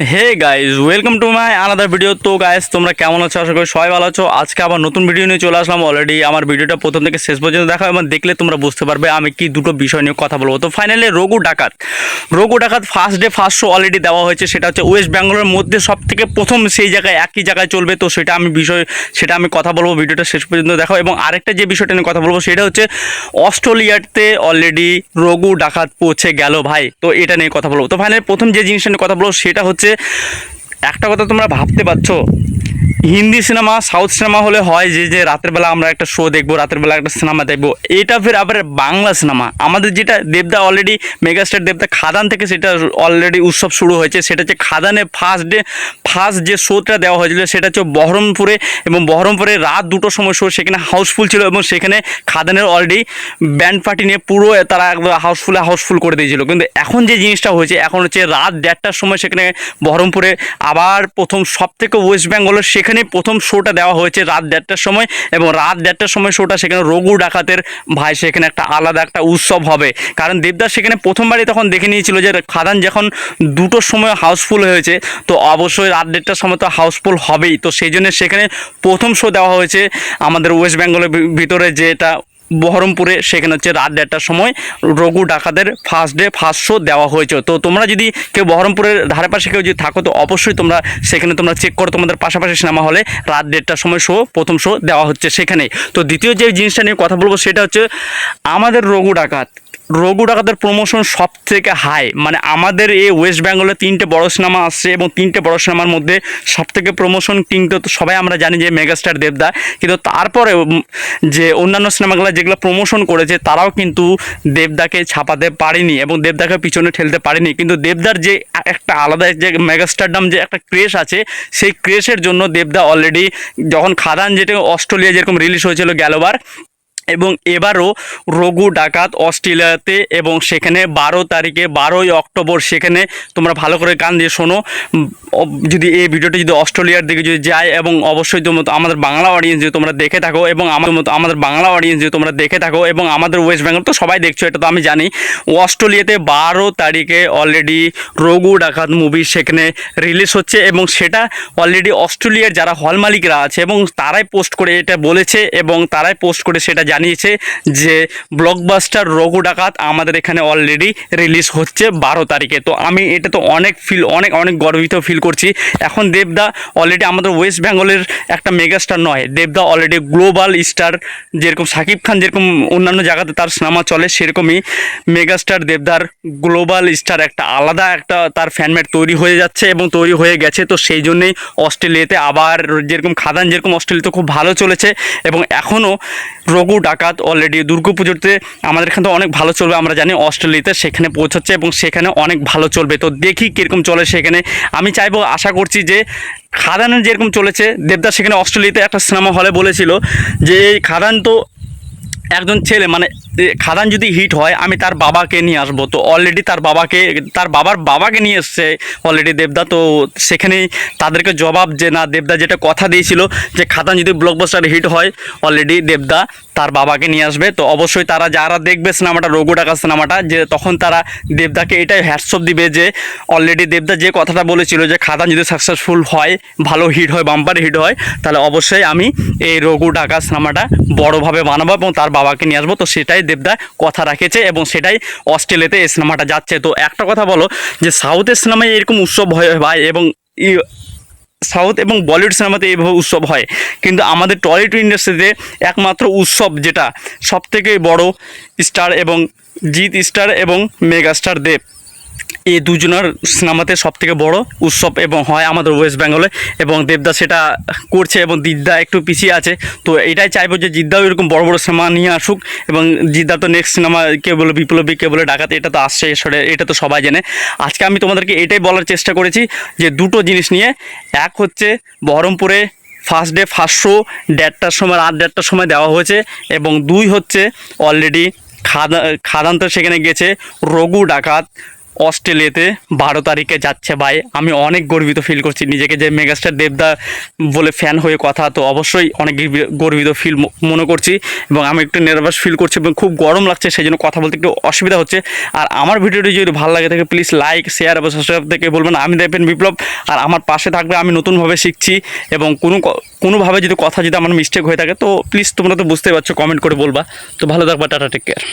Hey guys welcome to my আলাদা video তো guys তোমরা কেমন আছো? আশা করি সবাই ভালো আছো। আজকে আবার নতুন ভিডিও নিয়ে চলে আসলাম। অলরেডি আমার ভিডিওটা প্রথম থেকে শেষ পর্যন্ত দেখা এবং দেখলে তোমরা বুঝতে পারবে আমি কি দুটো বিষয় নিয়ে কথা বলব। তো finally Raghu Dakat. Raghu Dakat first day first show already দেওয়া হয়েছে। সেটা হচ্ছে ওয়েস্ট বেঙ্গলের মধ্যে সব থেকে প্রথম সেই জায়গায় একই জায়গায় চলবে। তো সেটা আমি বিষয়, সেটা আমি কথা বলব ভিডিওটা শেষ পর্যন্ত দেখো এবং আরেকটা যে বিষয়টা নিয়ে কথা বলব, সেটা হচ্ছে অস্ট্রেলিয়াতে অলরেডি রঘু ডাকাত পৌঁছে গেল ভাই। তো এটা নিয়ে কথা বলব। তো ফাইনালি প্রথম যে জিনিসটা নিয়ে কথা বলব, সেটা হচ্ছে একটা কথা তোমরা ভাবতে পারছ হিন্দি সিনেমা, সাউথ সিনেমা হলে হয় যে যে রাতের বেলা আমরা একটা শো দেখব রাতের বেলা একটা সিনেমা দেখব। এটা ফের আবার বাংলা সিনেমা। আমাদের যেটা দেবদা অলরেডি মেগাস্টার দেবদা খাদান থেকে সেটা অলরেডি উৎসব শুরু হয়েছে। সেটা হচ্ছে খাদানে ফার্স্ট ডে ফার্স্ট যে শোটা দেওয়া হয়েছিল সেটা হচ্ছে বহরমপুরে এবং বহরমপুরে রাত দুটোর সময় শো সেখানে হাউসফুল ছিল এবং সেখানে খাদানের অলরেডি ব্যান্ড পার্টি নিয়ে পুরো তারা একদম হাউসফুলে হাউসফুল করে দিয়েছিল। কিন্তু এখন যে জিনিসটা হয়েছে, এখন হচ্ছে রাত দেড়টার সময় সেখানে বহরমপুরে আবার প্রথম সব থেকে ওয়েস্ট বেঙ্গলের সেখানে প্রথম শোটা দেওয়া হয়েছে রাত দেড়টার সময় এবং রাত দেড়টার সময় শোটা সেখানে রঘু ডাকাতের ভাই, সেখানে একটা আলাদা একটা উৎসব হবে। কারণ দেবদাস সেখানে প্রথমবারই তখন দেখে নিয়েছিল যে খাদান যখন দুটোর সময় হাউসফুল হয়েছে, তো অবশ্যই রাত দেড়টার সময় তো হাউসফুল হবেই। তো সেই জন্য সেখানে প্রথম শো দেওয়া হয়েছে আমাদের ওয়েস্ট বেঙ্গলের ভিতরে যেটা বহরমপুরে, সেখানে হচ্ছে রাত দেড়টার সময় রঘু ডাকাতের ফার্স্ট ডে ফার্স্ট শো দেওয়া হয়েছে। তো তোমরা যদি কেউ বহরমপুরের ধারে পাশে কেউ যদি থাকো, তো অবশ্যই তোমরা সেখানে তোমরা চেক করো। তোমাদের পাশাপাশি সিনেমা হলে রাত দেড়টার সময় শো প্রথম শো দেওয়া হচ্ছে সেখানে তো দ্বিতীয় যে জিনিসটা নিয়ে কথা বলব, সেটা হচ্ছে আমাদের রঘু ডাকাত। রঘু ডাকাতের প্রমোশন সব থেকে হাই মানে আমাদের এই ওয়েস্ট বেঙ্গলে তিনটে বড় সিনেমা আসছে এবং তিনটে বড় সিনেমার মধ্যে সব থেকে প্রমোশন কিন্তু সবাই আমরা জানি যে মেগাস্টার দেবদা। কিন্তু তারপরে যে অন্যান্য সিনেমাগুলো যেগুলো প্রমোশন করেছে, তারাও কিন্তু দেবদাকে ছাপাতে পারেনি এবং দেবদাকে পিছনে ঠেলতে পারেনি। কিন্তু দেবদার যে একটা আলাদা যে মেগাস্টারডাম যে একটা ক্রেশ আছে, সেই ক্রেশের জন্য দেবদা অলরেডি যখন খাদান যেটা অস্ট্রেলিয়া যেরকম রিলিজ হয়েছিল গেলবার এবং এবারও রঘু ডাকাত অস্ট্রেলিয়াতে এবং সেখানে বারো তারিখে, বারোই অক্টোবর সেখানে তোমরা ভালো করে গান দিয়ে শোনো। যদি এই ভিডিওটি যদি অস্ট্রেলিয়ার দিকে যদি যায় এবং অবশ্যই তোমরা আমাদের বাংলা অডিয়েন্স যদি তোমরা দেখে থাকো এবং আমার মতো, আমাদের বাংলা অডিয়েন্স যদি তোমরা দেখে থাকো এবং আমাদের ওয়েস্ট বেঙ্গল তো সবাই দেখছ, এটা তো আমি জানি। অস্ট্রেলিয়াতে বারো তারিখে অলরেডি রঘু ডাকাত মুভি সেখানে রিলিজ হচ্ছে এবং সেটা অলরেডি অস্ট্রেলিয়ার যারা হল মালিকরা আছে এবং তারাই পোস্ট করে এটা বলেছে এবং তারাই পোস্ট করে সেটা জানিয়েছে যে ব্লকবাস্টার রঘু ডাকাত আমাদের এখানে অলরেডি রিলিজ হচ্ছে বারো তারিখে। তো আমি এটা তো অনেক ফিল অনেক অনেক গর্বিত ফিল করছি। এখন দেবদা অলরেডি আমাদের ওয়েস্ট বেঙ্গলের একটা মেগাস্টার নয়। দেবদা অলরেডি গ্লোবাল স্টার যেরকম সাকিব খান যেরকম অন্যান্য জায়গাতে তার সিনেমা চলে, সেরকমই মেগাস্টার দেবদার গ্লোবাল স্টার একটা আলাদা একটা তার ফ্যানমেট তৈরি হয়ে যাচ্ছে এবং তৈরি হয়ে গেছে। তো সেই জন্যেই অস্ট্রেলিয়াতে আবার যেরকম খাদান, যেরকম অস্ট্রেলিয়াতে খুব ভালো চলেছে। এবং এখনও রঘু ডাকাত অলরেডি দুর্গাপুজোতে আমাদের এখানে অনেক ভালো চলবে, আমরা জানি অস্ট্রেলিয়াতে সেখানে পৌঁছাচ্ছে এবং সেখানে অনেক ভালো চলবে। তো দেখি কীরকম চলে সেখানে। আমি চাইব, আশা করছি যে খাদানের যেরকম চলেছে, দেবদাস সেখানে অস্ট্রেলিয়াতে একটা সিনেমা হলে বলেছিল যে এই খাদান তো একজন ছেলে মানে খাদান যদি হিট হয়, আমি তার বাবাকে নিয়ে আসব। তো অলরেডি তার বাবাকে, তার বাবার বাবাকে নিয়ে এসছে অলরেডি দেবদা। তো সেখানেই তাদেরকে জবাব যে, না, দেবদা যেটা কথা দিয়েছিল যে, খাদান যদি ব্লকবাস্টার হিট হয় অলরেডি দেবদা তার বাবাকে নিয়ে আসবে। তো অবশ্যই তারা যারা দেখবে সিনেমাটা, রঘু ডাকা সিনেমাটা, যে তখন তারা দেবদাকে এটাই হ্যাটসঅপ দিবে যে অলরেডি দেবদা যে কথাটা বলেছিল যে, খাদান যদি সাকসেসফুল হয়, ভালো হিট হয় বাম্পার হিট হয়, তাহলে অবশ্যই আমি এই রঘু ডাকা সিনেমাটা বড়োভাবে বানাবো এবং তার বাবাকে নিয়ে আসব। তো সেটাই দেবদা কথা রাখেছে এবং সেটাই অস্ট্রেলিয়াতে এই সিনেমাটা যাচ্ছে। তো একটা কথা বলো যে, সাউথের সিনেমায় এরকম উৎসব হয় ভাই এবং সাউথ এবং বলিউড সিনেমাতে এইভাবে উৎসব হয়। কিন্তু আমাদের টলিউড ইন্ডাস্ট্রিতে একমাত্র উৎসব যেটা সবথেকে বড় স্টার এবং জিৎ স্টার এবং মেগা স্টার দেব। এই দুজনের সিনেমাতে সব থেকে বড় উৎসব এবং হয় আমাদের ওয়েস্ট বেঙ্গলে এবং দেবদা সেটা করছে এবং দিদা একটু পিছিয়ে আছে। তো এটাই চাইব যে জিদ্দাও এরকম বড় বড় সিনেমা নিয়ে আসুক এবং জিদ্দা তো নেক্সট সিনেমা কে বলে বিপ্লবী, কে বলে ডাকাত, এটা তো আসছে এটা তো সবাই জানে। আজকে আমি তোমাদেরকে এটাই বলার চেষ্টা করেছি যে দুটো জিনিস নিয়ে। এক হচ্ছে বহরমপুরে ফার্স্ট ডে ফার্স্ট শো দেড়টার সময়, রাত দেড়টার সময় দেওয়া হয়েছে এবং দুই হচ্ছে অলরেডি খাদা, খাদান তো সেখানে গেছে, রঘু ডাকাত অস্ট্রেলিয়াতে বারো তারিখে যাচ্ছে ভাই। আমি অনেক গর্বিত ফিল করছি। নিজেকে যে মেগাস্টার দেবদা বলে ফ্যান হয়ে কথা, তো অবশ্যই অনেক গর্বিত ফিল মনে করছি এবং আমি একটু নার্ভাস ফিল করছি এবং খুব গরম লাগছে সেই জন্য কথা বলতে একটু অসুবিধা হচ্ছে। আর আমার ভিডিওটি যদি ভালো লাগে থাকে প্লিজ লাইক শেয়ার এবং সাবস্ক্রাইব থেকে বলবেন আমি দেখবেন বিপ্লব আর আমার পাশে থাকবে, আমি নতুনভাবে শিখছি এবং কোনো কোনোভাবে যদি কথা যদি আমার মিস্টেক হয়ে থাকে, তো প্লিজ তোমরা তো বুঝতেই পারছ কমেন্ট করে বলবা। তো ভালো থাকবা, টাটা টেক কেয়ার